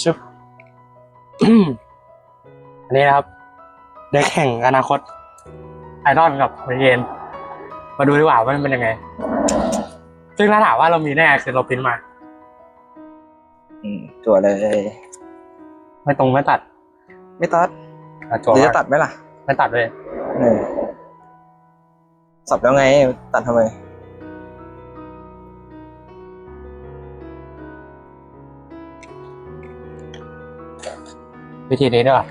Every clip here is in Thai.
ชุบอันนี้นะครับได้แข่งอนาคต ไอรอนกับเมเยนมาดูดีกว่าว่ามันเป็นยังไง ซึ่งถ้าถามว่าเรามีแน่คือเราพิมพ์มา อืมจั่วเลย ไม่ตรงไม่ตัดไม่ตัดอะจั่วเดี๋ยวมาจะตัดไหมล่ะไม่ตัดเลย เออสับแล้วไง ตัดทำไม วิธีนี้ด้วย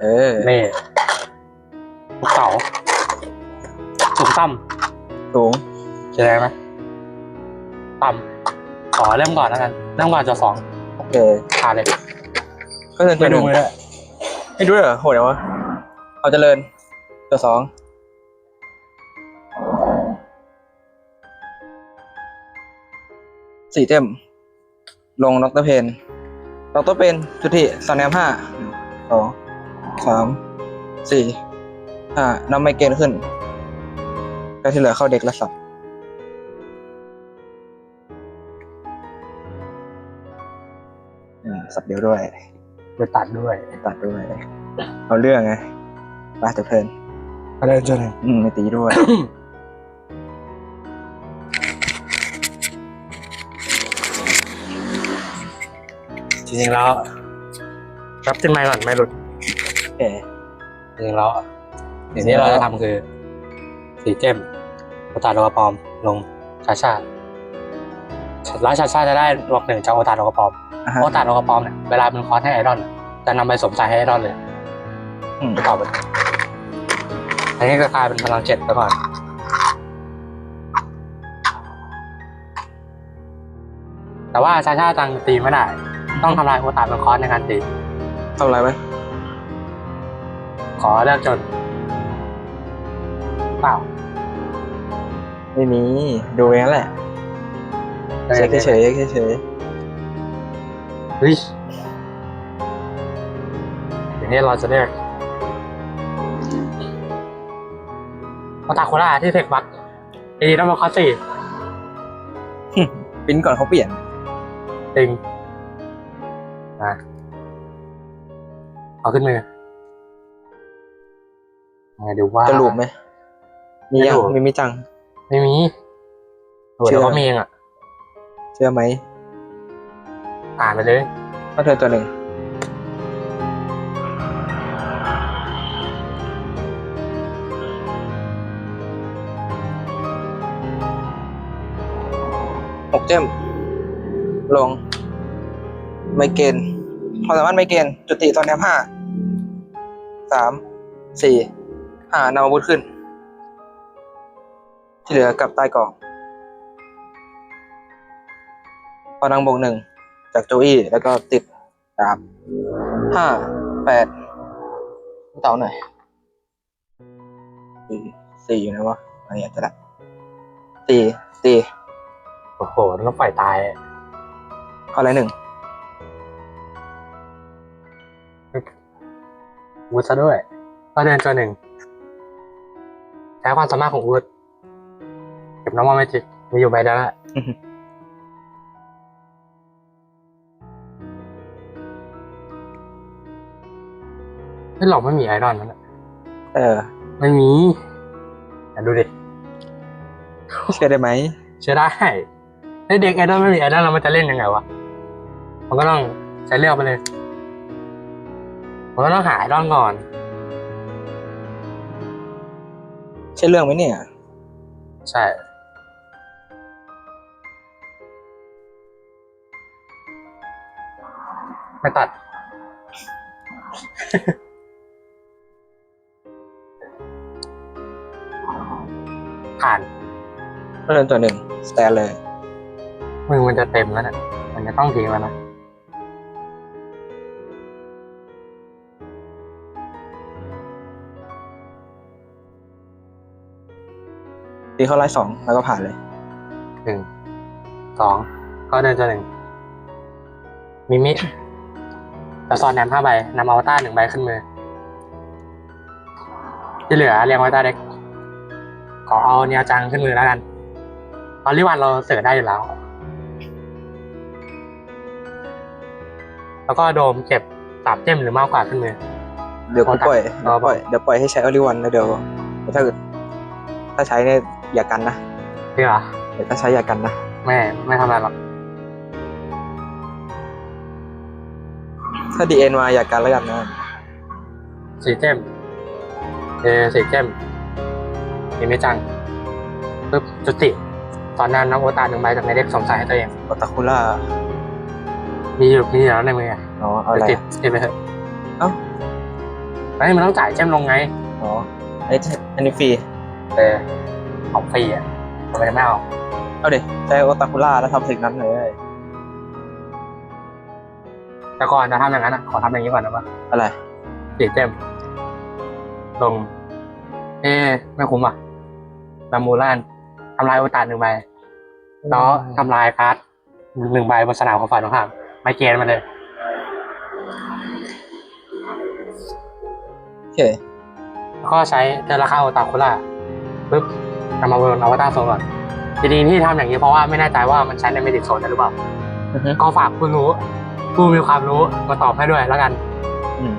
เออนี่ลูกเต๋าสูงต่สูงำใช่ไหมต่ำขอเริ่มก่อนแล้วกันเริ่มก่อนจอสองโอเคขาดเลยก็เดินไม่ตัวหดูนึ่งมือด้วยไม่ดูเลยเหรอโหดจังวะเอาเจริญตัวสองสี่เต็ม ลงดรเพน ดรเพนจุติสอนแนมห้าสองสามสี่ห้านำไมเกณฑ์ขึ้น ก็ที่เหลือเข้าเด็กละสับอืมสับเดียวด้วยไปตัดด้วยตัดด้วย เอาเรื่องไงไปแต่เพลินก็ได้จนอืมไม่ตีด้วย จริงๆแล้วรับขึ้นไม่หล่อนไม่หลุดเอ๋จริงๆแล้วสิ่งที่เราจะทำคือ สีเจมโอตาโลกระปอม ลงชาชาแล้วชาชาจะได้บล็อกหนึ่งจากโอตาโลกระปอมอะฮะโอตาโลกระปอมเนี่ยเวลาเป็นคอร์สให้ไอรอนอะจะนำไปสวมใส่ให้ไอรอนเลยอืมไปต่อไปอันนี้ก็กลายเป็นพลังเจ็ดไปก่อนแต่ว่าชาชาตังตีไม่ได้ ต้องทำลายโอตาเป็นคอร์สในการตีทำอะไรไหมขอเลิกจนเปล่าไม่มี ดูอย่างนั้นแหละเช็คเฉยๆเฉยเฉยเฮ้ยอย่างนี้เราจะเรียกโอตาโคล่าที่เทคบักเอดีต้องมาคอสสี่ๆปิ้นก่อนเขาเปลี่ยนติง นะเอาขึ้นมือไงดูว่า จะหลูบไหม มียังไม่หลูบมีมิจัง ไม่มีโหเชื่เดี๋อยวเขามีเองอะ เชื่อไหมอ่านไปเลย ก็เธอตัวหนึ่ง หกเจมลง ไมเกนความสามารถไมเกนจุติตอนแนมห้าสามสี่ห้านำอาวุธขึ้น ที่เหลือกลับใต้กล่องพอนังบวกหนึ่งจากโจอี้แล้วก็ติดดาบห้าแปดเต่าหน่อยสี่สี่อยู่นะวะอันนี้อาจจะละสี่สี่โอ้โหต้องปล่อยตายเข้าไรหนึ่ง วูดซะด้วยก็เดินตัวหนึ่งใช้ความสามารถของวูดเก็บน้ำมันไม่จิกมีอยู่ใบเดียวแหละไม่หลอกไม่มีไอรอนนั่นแหละเออ ไม่มีอะดูดิเชื่อได้ไหมเชื่อได้ไอเด็กไอดอลไม่มีไอดอลแล้วมันจะเล่นยังไงวะมันก็ต้องใช้เลือกไปเลย มันก็ต้องหาไอดอลก่อน ใช่เรื่องไหมเนี่ย ใช่ไม่ตัด ผ่านก็เดินตัวหนึ่งสแตนเลยมือมันจะเต็มแล้วนะมันจะต้องทิ้งแล้วนะ ตีเข้าไล่สองแล้วก็ผ่านเลย หนึ่งสองก็เดินจะหนึ่งมีมิดแต่ซอนแนมห้าใบนำอวตารหนึ่งใบขึ้นมือ ที่เหลือเรียงไว้ใต้เด็กขอเอาเนียจังขึ้นมือแล้วกันตอนริวันเราเสิร์ชได้อยู่แล้ว แล้วก็โดมเก็บสามเจมหรือมากกว่าขึ้นมือ เดี๋ยวกูปล่อยเอาเดี๋ยวปล่อยเดี๋ยวปล่อยให้ใช้ออริวันแล้วเดี๋ยวถ้าเกิดถ้าใช้เนี่ย อย่ากันนะจริงเหรอเดี๋ยวถ้าใช้อย่ากันนะไม่ไม่ทำอะไรหรอกถ้าดีเอ็นมาอย่ากันแล้วกันนะสี่เจมเออสี่เจมมีไม่จังปึ๊บจุติ ตอนนั้นน้องโอตาหนึ่งใบจากในเด็กสงสัยให้ตัวเอง โอตาคุล่ามีอยู่มีอยู่แล้วในมือไงอ๋อเอาอะไรติดติดไปเถอะเอ้าไม่มันต้องจ่ายเจมลงไงอ๋ออันนี้อันนี้ฟรีเออ ของฟรีอะทำไมไม่เอา เอาดิใช้โอตาคุล่าแล้วทำสิ่งนั้นเลยแต่ก่อนจะทำอย่างนั้นอะขอทำอย่างนี้ก่อนนะว่าอะไรสี่เจมลง เอ๊ะไม่คุ้มอะบามูลานทำลายโอตาหนึ่งใบแล้วทำลายการ์ดหนึ่งใบบนสนามของฝ่ายตรงข้ามไม่เกณฑ์มาเลยโอเคแล้วก็ใช้เทอร์ราคาโอตาคุล่าปึ๊บ นำมาบนอวตารโซนก่อนจริงๆที่ทำอย่างนี้เพราะว่าไม่แน่ใจว่ามันใช้ในเมดิโซนได้หรือเปล่าอือฮึก็ฝากผู้รู้ผู้มีความรู้มาตอบให้ด้วยแล้วกันอืม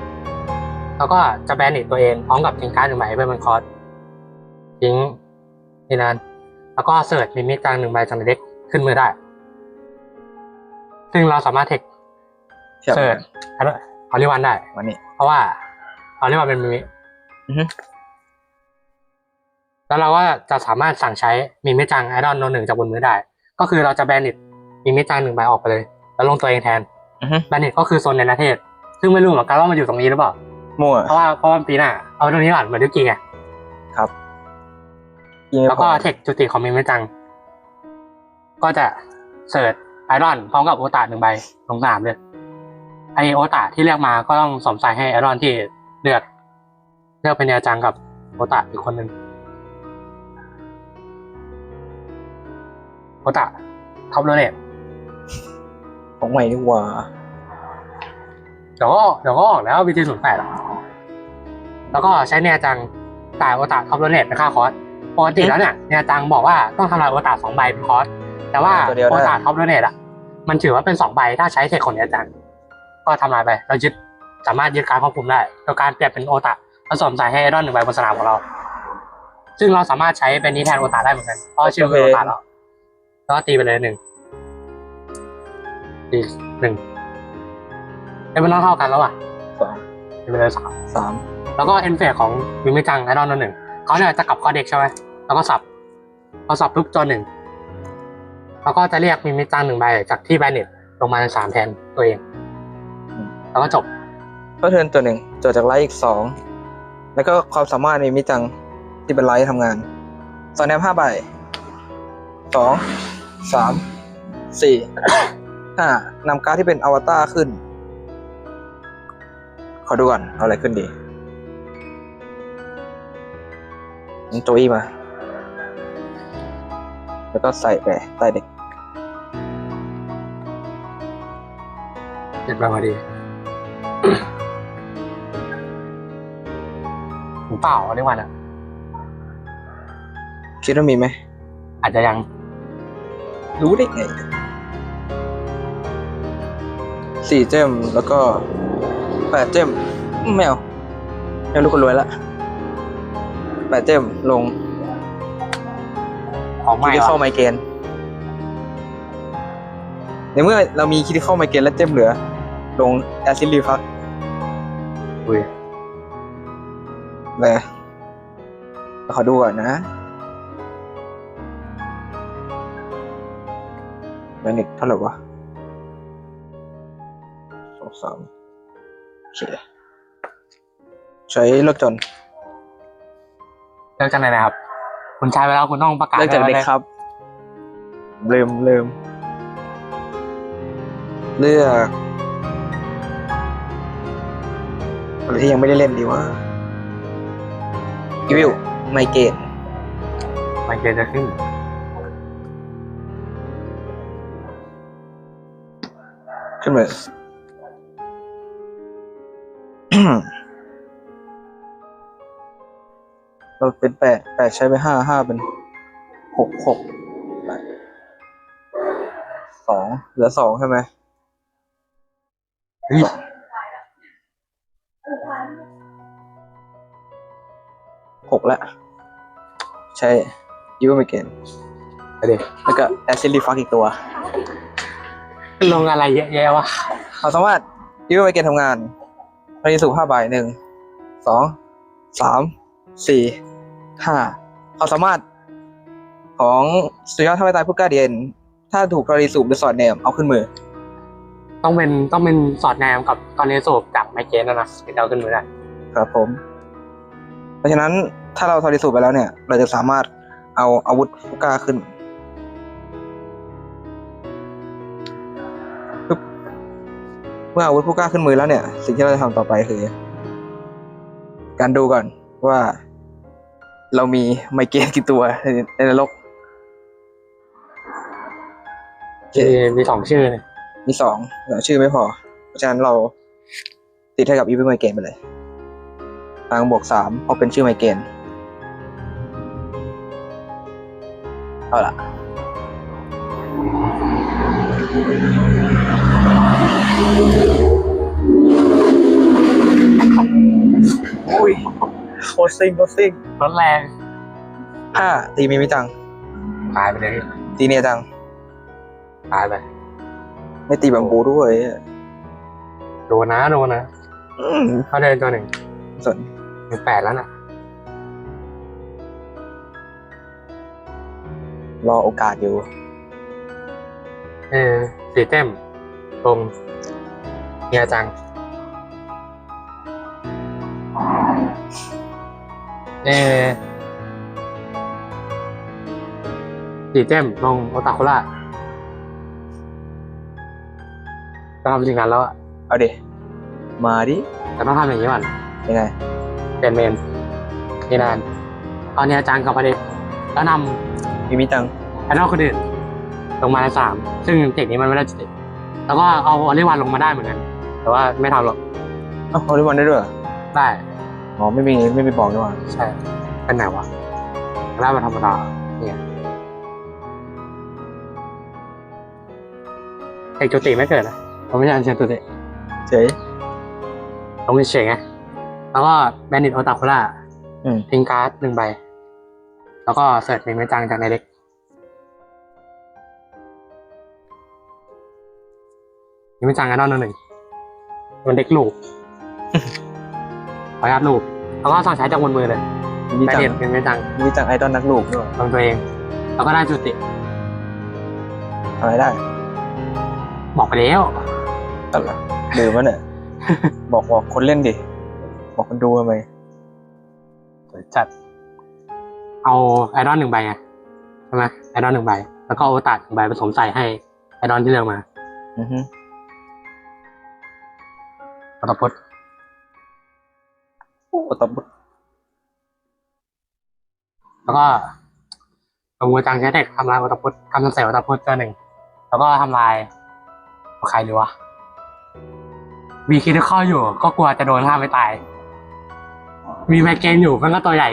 แล้วก็จะแบนอีกตัวเองพร้อมกับทิ้งการ์ดหนึ่งใบไปบนคอร์สทิ้งที่นั้นแล้วก็เสิร์ชมิมิกกลางหนึ่งใบจากในเด็กขึ้นมือได้ ซึ่งเราสามารถเทคเชื่อเสิร์ชออริวันได้วันนี้ เพราะว่าออริวันเป็นมิมิอือฮึ แล้วเราก็จะสามารถสั่งใช้มิมิจังไอรอนโนหนึ่งจากบนมือได้ ก็คือเราจะแบนอิดมิมิจังหนึ่งใบออกไปเลย แล้วลงตัวเองแทนอือฮึแบนอิดก็คือโซนในประเทศ ซึ่งไม่รู้เหมือนกันว่ามันอยู่ตรงนี้หรือเปล่ามั่วเพราะว่าเพราะว่าปีหน้าเอาตรงนี้ก่อนเหมือนทุกกีไงครับยิงไม่แล้วพก็อเทคจุติของมิมิจัง ก็จะเสิร์ชไอรอนพร้อมกับโอตาหนึ่งใบลงสนามเลยไอโอตาที่เลือกมาก็ต้องสวมใส่ให้ไอรอนที่เลือกเลือกเป็นเนียจังกับโอตาอีกคนหนึ่ง โอตาท็อปโรเนตของใหม่นี่หว่าเดี๋ยวก็เดี๋ยวก็ออกแล้วบีทีศูนย์แปดแล้วก็ใช้เนียจังจ่ายโอตาท็อปโรเนตเป็นค่าคอร์สปกติแล้วเนี่ยเนียจังบอกว่าต้องทำลายโอตาสองใบเป็นคอร์สแต่ว่าตัวเดียวโอได้ตาท็อปโรเนตอะ มันถือว่าเป็นสองใบถ้าใช้เทคของเนียจังก็ทำลายไปเรายึดสามารถยึดการควบคุมได้โดยการเปลี่ยนเป็นโอตาผสมใส่ให้ไอรอนหนึ่งใบบนสนามของเรา ซึ่งเราสามารถใช้เป็นนี้แทนโอตาได้เหมือนกันเพราะชื่อเป็นโอตาแล้วแล้ว ก็ตีไปเลยหนึ่งตีหนึ่งเอ้ยมันต้องเท่ากันแล้วอะสองตีไปเลยสามสามแล้วก็เอ็นเฟกของวิมิจังไอรอนหนึ่งเขาเนี่ยจะกลับข้อเด็กใช่ไหมแล้วก็สับพอสับปุ๊บจอหนึ่งแล้วก็จะเรียกวิมิจังหนึ่งใบจากที่แบนเน็ตลงมาในสามแทนตัวเอง แล้วก็จบก็เทิร์นตัวหนึ่งจดจากไลท์อีกสองแล้วก็ความสามารถมีมิจังที่เป็นไลท์ทำงานสองแนมห้าใบสอง สามสี่ห้านำการ์ดที่เป็นอวตารขึ้น ขอดูก่อน เอาอะไรขึ้นดีนำโจอี้มา แล้วก็ใส่ไปใต้เด็กเจ็ดใบพอดีหรือเปล่าเรียกวันอะ คิดว่ามีไหม อาจจะยัง รู้ได้ไงสี่เจมแล้วก็แปดเจมไม่เอาไม่เอาลูกคนรวยละแปดเจมลงของใหคิม่ดที่เข้าว่ะไมเกรนในเมื่อเรามีคิดที่เข้าไมเกรนและเจมเหลือ ลงแอซิลีพักอุ้ยเลยขอดูก่อนนะ แมนิกเท่าไหร่วะสองสามโอเคใช้เลิกจนเลิกจากไหนนะครับ คุณใช้ไปแล้วคุณต้องประกาศเลิกจากให้เด็กไว้ครับลืมลืมเลือกอะไรที่ยังไม่ได้เล่นดีว่าอีวิวไมเกตมันเกณฑ์จะขึ้น ขึ้นมาเราเป็นแปดแปดใช้ไปห้าห้าเป็นหกหกแปดสองเหลือสองใช่ไหมเฮ้ยหกละใช้ยูไม่เกนไปดิแล้วก็แอซิลีฟักอีกตัว ลงอะไรเยอะแยะวะเราสามารถยูไม่เกนทำงานพอดีสูบห้าใบหนึ่งสองสามสี่ห้าเขามสามารถของสุดยอดท่าไม่ตายผู้กล้าเดียนถ้าถูกพอดีสูบหรือสอดเนมเอาขึ้นมือ ต้องเป็นต้องเป็นสอดแนมกับตอนนี้สูบจากไมเกรนนะนะที่เราขึ้นมือได้ครับผม เพราะฉะนั้นถ้าเราทอริสูบไปแล้วเนี่ย เราจะสามารถเอาอาวุธผู้กล้าขึ้น เมื่ออาวุธผู้กล้าขึ้นมือแล้วเนี่ย สิ่งที่เราจะทำต่อไปคือ การดูก่อนว่าเรามีไมเกรนกี่ตัวในในนรกโอเคมีมีสองชื่อเนี่ยมีสองแต่ชื่อไม่พอ เพราะฉะนั้นเราติดให้กับอีเวนไมเกรนไปเลยทางบวกสามเพราะเป็นชื่อไมเกรนเอาล่ะ อุ้ยโคตรซิงโคตรซิงรถแรงห้าตีมีมิจัง ตายไปเลยตีเนียจัง ตายไป ไม่ตีบัมบูด้วยโดนนะโดนนะอืมเขาเดินตัวหนึ่งสนหนึ่งแปดแล้วน่ะ รอโอกาสอยู่ เออสีเต็มตรง เฮียจังเออสีเต็มลงโอตาโคล่าจะทำจริงกันแล้วอะเอาดิ มาดิ แต่ต้องทำอย่างนี้ก่อนยังไงเปลี่ยนเมนนี่นานเอาเนียจังกับประเด็นแล้วนมีมิจังำไอดอลคนอื่นลงมาในสาม ซึ่งเทคนี้มันไม่ได้ติดแล้วก็เอาออลิวันลงมาได้เหมือนกัน แต่ว่าไม่ทำหรอกเอ้าเอาดิบอลได้ด้วยเหรอได้ อ๋อไม่มีไม่มีบอกด้วยว่ะใช่เป็นไหนวะได้มาธรรมดาเนี่ยเอกจุติไม่เกิดนะผมไม่ใช่อันเชิญจุติเฉยลงเฉยๆไงแล้วก็แบนดิตโอตาโคล่าอืมทิ้งการ์ดหนึ่งใบ แล้วก็เสิร์ชเมนไม่จังจากในเด็กมีไม่จังกันนอนหนึ่ง มันเด็กลูกขออนุญาตลูกแล้วก็สั่งใช้จากบนมือเลยมีแบนจังดิตเป็นไม่จังมีจังไอดอลนักลูกด้วยลงตัวเอง แล้วก็ได้จุติ อะไรได้บอกไปแล้วอะไรลืมวะเนี่ย บอกบอกคนเล่นดิ บอกคนดูทำไมจัด เอาไอรอนหนึ่งใบไงใช่ไหมไอรอนหนึ่งใบ แล้วก็โอตัดหนึ่งใบผสมใส่ให้ไอรอนที่เลือกมา อือฮึ ปตพจน์โอ้ตบแล้วก็ลงมือจังใช้เทคทำลายวัตพุทธทำใส่วัตพุทธตัวหนึ่ง แล้วก็ทำลายใครหรือวะมีคิดเข้าอยู่ ก็กลัวจะโดนห้ามไม่ตาย มีแมกเกนอยู่มันก็ตัวใหญ่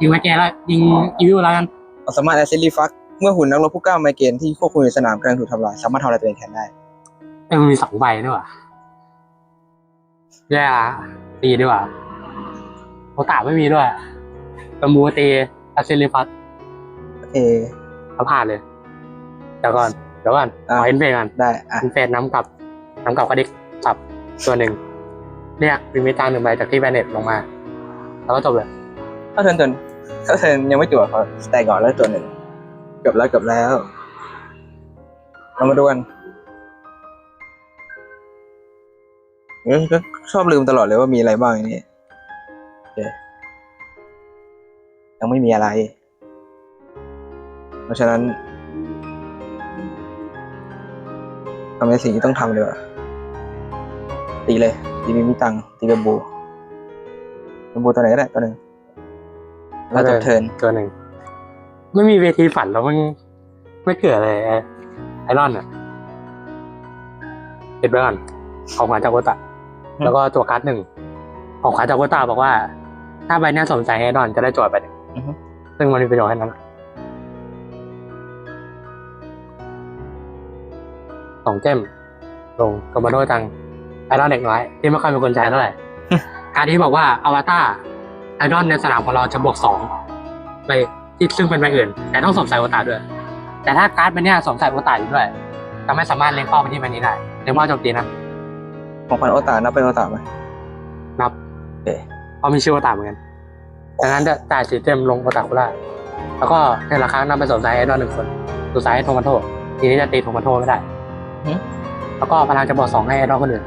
ยิงแมกเกนแล้วยิงอีวิวแล้วกันเราสามารถแอสซิลีฟักเมื่อหุ่นนักรบผู้กล้าไมเกรนที่ควบคุมอยู่ในสนามกำลังถูกทำลายสามารถทำลายตัวเองแทนได้เอ้ยมันมีสองใบด้วยว่ะ แย่ละตีดีกว่าโอกาสไม่มีด้วยตะมูตีอาเซลิฟัสโอเคเขาผ่านเลยเดี๋ยวก่อนเดี๋ยวก่อนอะขอเอ็นเฟกันได้อะเอ็นเฟน้ำกับน้ำกับกระดิกสับตัวหนึ่งเรียกวิมิตางหนึ่งใบจากที่แบนเน็ตลงมา แล้วก็จบเลยถ้าเทิร์นจนถ้าเทิร์นยังไม่จบเขาสแตกก่อนแล้วตัวหนึ่งเกือบแล้วเกือบแล้วเรามาดูกัน เอ้ยก็ชอบลืมตลอดเลยว่ามีอะไรบ้างนนี้ยังไม่มีอะไร เพราะฉะนั้นทำในสิ่งที่ต้องทำเลยว่ะตีเลยตีมีมิตังตีเบมบูเบมบูตัวไหนก็ได้ตัวหนึ่งแล้วจบเทินตัวหนึ่งไม่มีเวทีฝันแล้วมันไม่เกิดเลยไอรอนอะเอ็ดเบอร์นของขวัญจากโอตะ แล้วก็ตัวการ์ดหนึ่งของขวัญจากโอตะบอกว่า ถ้าใบเนี้ยสมใจให้ไอรอนจะได้โจทย์ไปหนึ่งอือฮึซึ่งมันมีประโยชน์แค่นั้นอะสองเจมลงกามาโดจังไอดอลเด็กน้อย ที่ไม่ค่อยมีคนใช้เท่าไหร่การที่บอกว่าอวตารไอดอลในสนามของเราจะบวกสองไปที่ซึ่งเป็นใบอื่น แต่ต้องสวมใส่โอตาด้วย แต่ถ้าการ์ดใบเนี้ยสวมใส่โอตาอยู่ด้วยจะไม่สามารถเล็งเป้าไปที่ใบนี้ได้เล็งเป้าโจมตีนะ ของพันโอตานับเป็นโอตาไหมนับโอเคเพราะมีชื่อโอตาเหมือนกันดังนั้นจะจ่ายสีเต็มลงโอตาคุล่าแล้วก็ในละครั้งนำไปสวมใส่ไอดอลหนึ่งคนสุดท้ายโทมันโททีนี้จะตีโทมันโทไม่ได้หึแล้วก็พลังจะบวกสองให้ไอดอลคนอื่น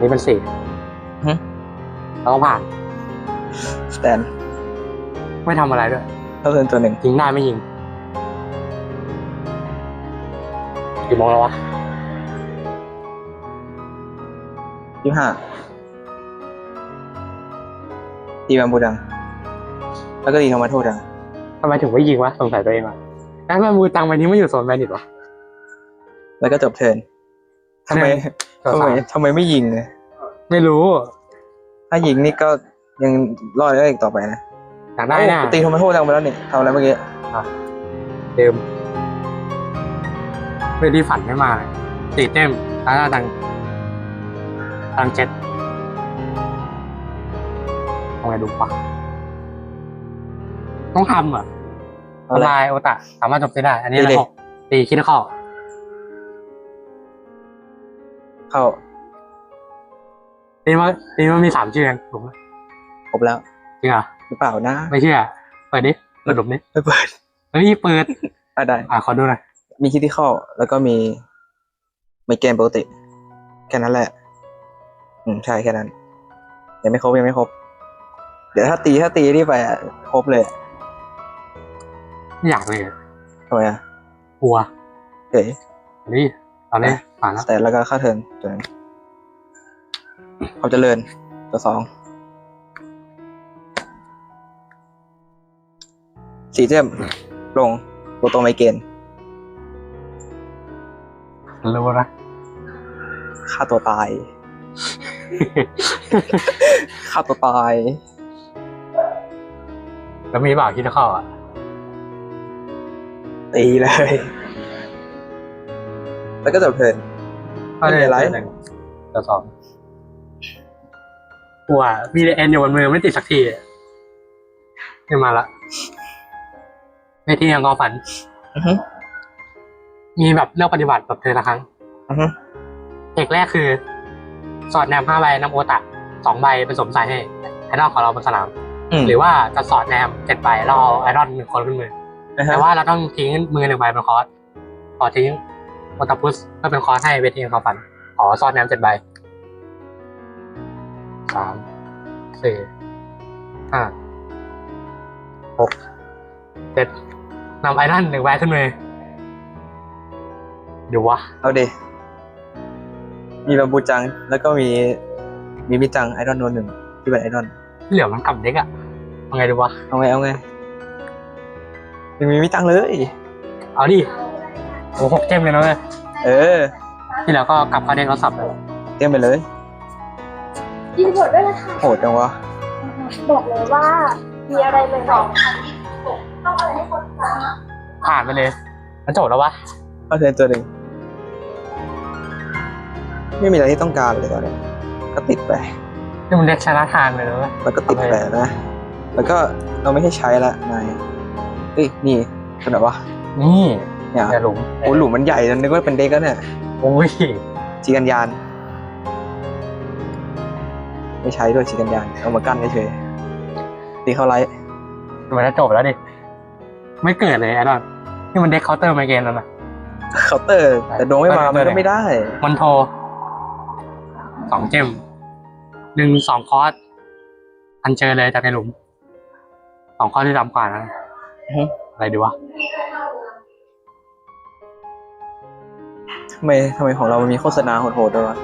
นี่เป็นสี่หึ Ừ. แล้วก็ผ่านสแตนไม่ทำอะไรด้วยเท่าเทิร์นตัวหนึ่งยิงได้ไม่ยิงกี่โมงแล้ววะ ยี่ห้าตีบัมบูดัง แล้วก็ตีธรรมะโทษดังทำไมถึงไม่ยิงวะสงสัยตัวเองวะแล้วแม่มือตังใบนี้ไม่อยู่โซนแบนดิตวะแล้วก็จบเทิร์นทำไมตัวทำไมสามทำไมไม่ยิงเลยไม่รู้ ถ้ายิงนี่ก็ยังรอดได้อีกต่อไปนะอยากได้โอ้น่ะตีธรรมะโทษดังไปแล้วนี่ทำอะไรเมื่อกี้เดิมไม่ได้ฝันไม่มาตีเต็มแล้วก็ดัง ดังเจ็ดทำไงดูปะต้องทำอะเอาเลยทำลายโอตะ สามารถจบตีได้ อันนี้ตีระเลยหกตีคิดเข้า เข้าตีมันตีมันมีสามชื่อกันถูกไหมครบแล้ว จริงเหรอหรือเปล่านะ ไม่เชื่อ เปิดดิเปิดหลุมดิไม่เปิดเฮ้ยเปิดอะได้ อะขอดูหน่อย มีคิดที่เข้า แล้วก็มี ไม่เกมปกติ แค่นั้นแหละ อืมใช่แค่นั้น ยังไม่ครบยังไม่ครบ เดี๋ยวถ้าตีถ้าตีนี่ไปอะครบเลยอะไม่อยากเลยทำไมอะกลัวเอ๋ยนี่ตอนนี้ผ่านแล้วแต่แล้วก็ค่าเทิร์นตัวนั้นเขาเจริญตัวสองสี่เจมลงโปรโตไมเกนรู้นะฆ่าตัวตาย ฆ่าตัวตาย แล้วมีเปล่าคิดเข้าอะ ตีเลย แล้วก็จบเทิร์นไม่มีอะไรหนึ่งตัวสองกลัวมีเอ็นอยู่บนมือไม่ติดสักทีนี่มาละในที่ยังกอฝัน อือฮึมีแบบเลือกปฏิบัติแบบเธอละครั้งอือฮึ เอกแรกคือ สอดแนมห้าใบนำโอตะสองใบเป็นสวมใส่ให้ไอดอลของเราบนสนาม อืม หรือว่าจะสอดแนมเจ็ดใบแล้วเอาไอดอลหนึ่งคนขึ้นมือ นะฮะแต่ว่าเราต้องทิ้งมือหนึ่งใบเป็นคอร์สขอทิ้งโอตาพุสเพื่อเป็นคอร์สให้เวทีของเขาฝัน ขอซอดแนมเจ็ดใบสามสี่ห้าหกเจ็ดนำไอรอนหนึ่งใบขึ้นมือเดี๋ยววะเอาดิ มีบาบูจัง แล้วก็มีมีมิจังไอดอลโนนหนึ่งที่เป็นไอดอลเหลือมันกลับเด็กอะเอาไงดีวะ เอาไงเอาไงยังมีมิจังเลย เอาดิโอ้หกเจมเลยนะเว้ยเออ ที่แล้วก็กลับเข้าเด็กเราสับเลยเตรียมไปเลยยินดีด้วยนะคะโหดจังวะบอกเลยว่า มีอะไรใหม่ๆต้องอะไรให้คนฟังผ่านไปเลยมันจบแล้ววะก็เทิร์นตัวหนึ่ง ไม่มีอะไรที่ต้องการเลยตอนนี้ก็ติดไปนี่มันเด็กชนะทางเลยนะเว้ยมันก็ติดไปนะ แล้วก็เราไม่ให้ใช้ละนายเฮ้ยนี่เป็นแบบว่านี่เนี่ยอย่าหลุมโอ้หลุมมันใหญ่จนนึกว่าเป็นเด็กแล้วเนี่ยโอ้ยจีกันยาน ไม่ใช้ด้วยจีกันยานเอามากั้นเฉยๆตีเข้าไลท์มันจะจบแล้วดิไม่เกิดเลยไอ้ดอนนี่มันเด็กเคาน์เตอร์ไมเกนแล้วนะเคาน์เตอร์แต่ดวงไม่มามันก็ไม่ได้ มันโทร สองเจมหนึ่งสองคอร์สอันเจอเลยจากในหลุมสองคอร์สที่ต่ำกว่านะอือฮึอะไรดีวะทำไมทำไมของเรามันมีโฆษณาโหดๆด้วยวะ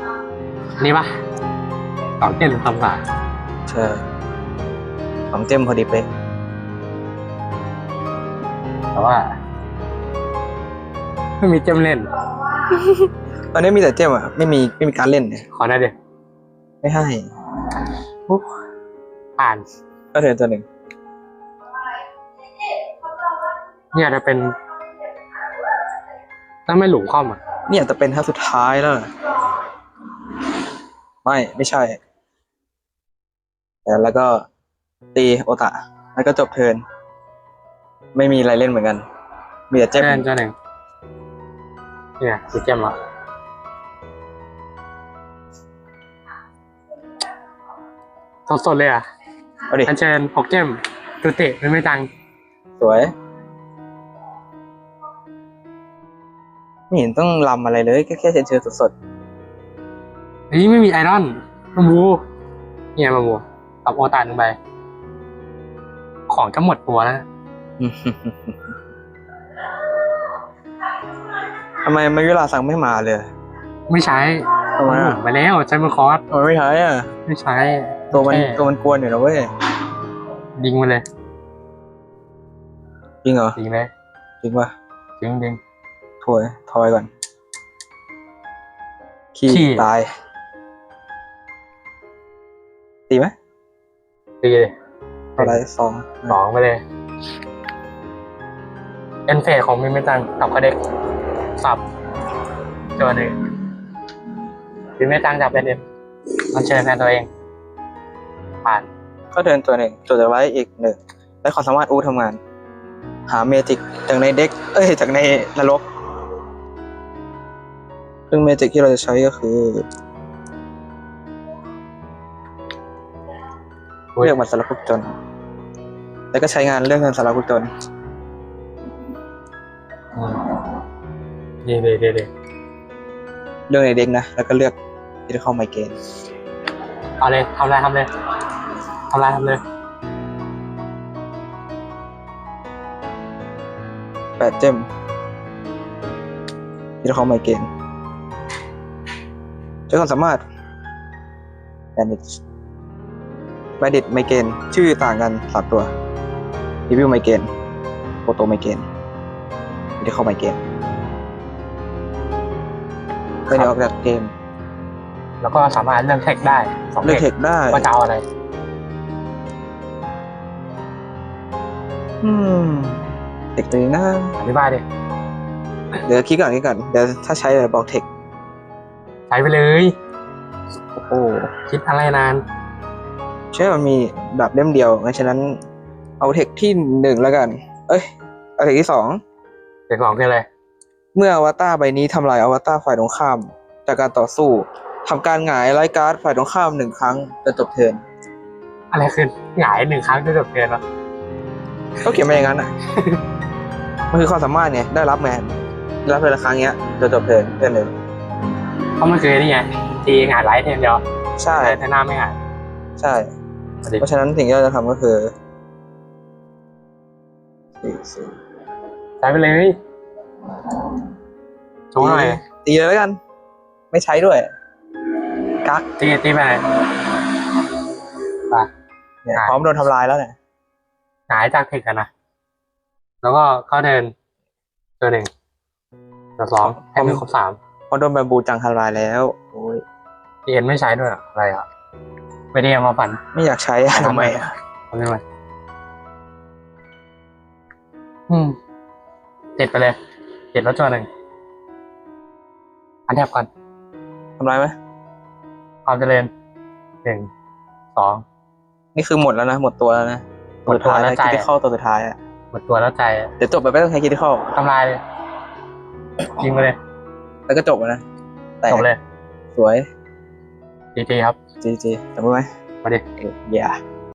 นี่ปะสองเจมหรือต่ำกว่าใช่สองเจมพอดีเป๊ะแต่ว่าไม่มีเจมเล่นต อนนี้มีแต่เจมอะไม่มีไม่มีการเล่นเนี่ยขอได้เดียไม่ให้ผ่าน ก็เทิร์นตัวหนึ่งเนี่ยจะเป็นถ้าไม่หลุมคอมอะเนี่ยจะเป็นท่าสุดท้ายแล้วนะไม่ไม่ใช่แต่แล้วก็ตีโอตะ แล้วก็จบเทิร์นไม่มีอะไรเล่นเหมือนกัน มีแต่เจ็บเล่นตัวหนึ่งเนี่ยสีเกมเห สดๆเลยอะเอาดิ อันเชิญหกเกมตูเตะเป็นไม่ตังสวย ไม่เห็นต้องลำอะไรเลยแค่แค่เชิญเชิญสดนี่ไม่มีไอรอนมาบูเนี่ยมาบูกับโอตาหนึ่งใบของจะหมดตัวแล้วๆทำไมไม่เวลาสั่งไม่มาเลยไม่ใช้ทำไมอะไปแล้วใช้มือคอร์สทำไมไม่ใช้อะ ไม่ใช้ ตัวมันแค่ตัวมันกวนอยู่นะเว้ยยิงมาเลยจริงเหรอยิงเลยจริงป่ะจริงจริงถอยถอยก่อน ขี้ขี้ตาย ตีไหมตีเลยเท่าไหรสองสองไปเลยเอ็นเฟสของมิไม่ตังกับกระเด็กสับตัวหนึ่งมิไม่ตังจับเป็นเอ็มมันเชิญแทนตัวเอง ผ่านก็เดินตัวหนึ่งตัวจะไว้อีกหนึ่งและความสามารถอูทำงาน หาเมจิกจากในเด็ก เอ้ยจากในนรกซึ่งเมจิกที่เราจะใช้ก็คืออุ๊ยเลือกมันสารพัดจน แล้วก็ใช้งานเรื่องเงินสารพัดจนอืมดีดีดีดีเรื่องในเด็กนะ แล้วก็เลือกที่จะเข้าไมเกรนเอาเลยทำอะไรทำเลย ทำอะไรทำเลยแปดเจมที่จะเข้าไมเกรนใช้ความสามารถแบนดิตแบนดิตไมเกรนชื่อต่างกันสามตัวรีวิวไมเกรนโปโตไมเกรนที่จะเข้าไมเกรนก็เดี๋ยวออกจากเกม แล้วก็สามารถเลือกเทคได้สองเลือกเทเทคคได้ว่าจะเอาอะไร อืมเทคตัวนี้นะอธิบายดิเดี๋ยวคิดก่อนคิดก่อนเดี๋ยวถ้าใช้เดี๋ยวบอกเทคใช้ไปเลย โอ้โหคิดอะไรนาน ใช่มันมีแบบเล่มเดียวงั้นฉะนั้นเอาเทคที่หนึ่งแล้วกัน เอ้ยเอาเทคที่สองเด็กสองคืออะไรเมื่ออวตารใบนี้ทำลายอวตารฝ่ายตรงข้าม จากการต่อสู้ทำการหงายไร้การ์ดฝ่ายตรงข้ามหนึ่งครั้งจนจบเทิร์นอะไรคือหงายหนึ่งครั้งจะจบเกินวะ ก็เขียนมาอย่างนั้นอะ มันคือความสามารถไงได้รับไงได้รับเทิร์นละครั้งเงี้ยจนจบเทิร์นเทิร์นหนึ่งเพราะมันคือนี่ไงทีหงายไลท์เทมเดียวใช่แต่หน้าไม่หงายใช่มาดิเพราะฉะนั้นสิ่งที่เราจะทำก็คือสี่สี่ใช้ไปเลยโชว์หน่อยตีเลยแล้วกัน ไม่ใช้ด้วย กักตีตีไปไหนไปเนี่ยอะพร้อมโดนทำลายแล้วเนี่ย หงายจากเทคกันนะ แล้วก็เข้าเดินตัวหนึ่งตัวสองให้มือครบสามพอโดนแบมบูจังทำลายแล้วโอ้ยเอ็นไม่ใช้ด้วยอะอะไรอะไม่ได้เอามาฝัน ไม่อยากใช้อะทำไมอะทำไมวะอืมเจ็ดไปเลยเจ็ดแล้วตัวหนึ่งอันแทบก่อนทำลายไหมความเจริญหนึ่งสองนี่คือหมดแล้วนะ หมดตัวแล้วนะ หมดตัวแล้วคิดใจที่เข้าตัวสุดท้ายอะหมดตัวแล้วใจเดี๋ยวจบไปไม่ต้องใช้คิดที่เข้าทำลายเลยยิงไปเลย แล้วก็จบแล้วนะแต่จบเลย สวยดีๆครับจีจีจำไว้ไหมมาดิเย่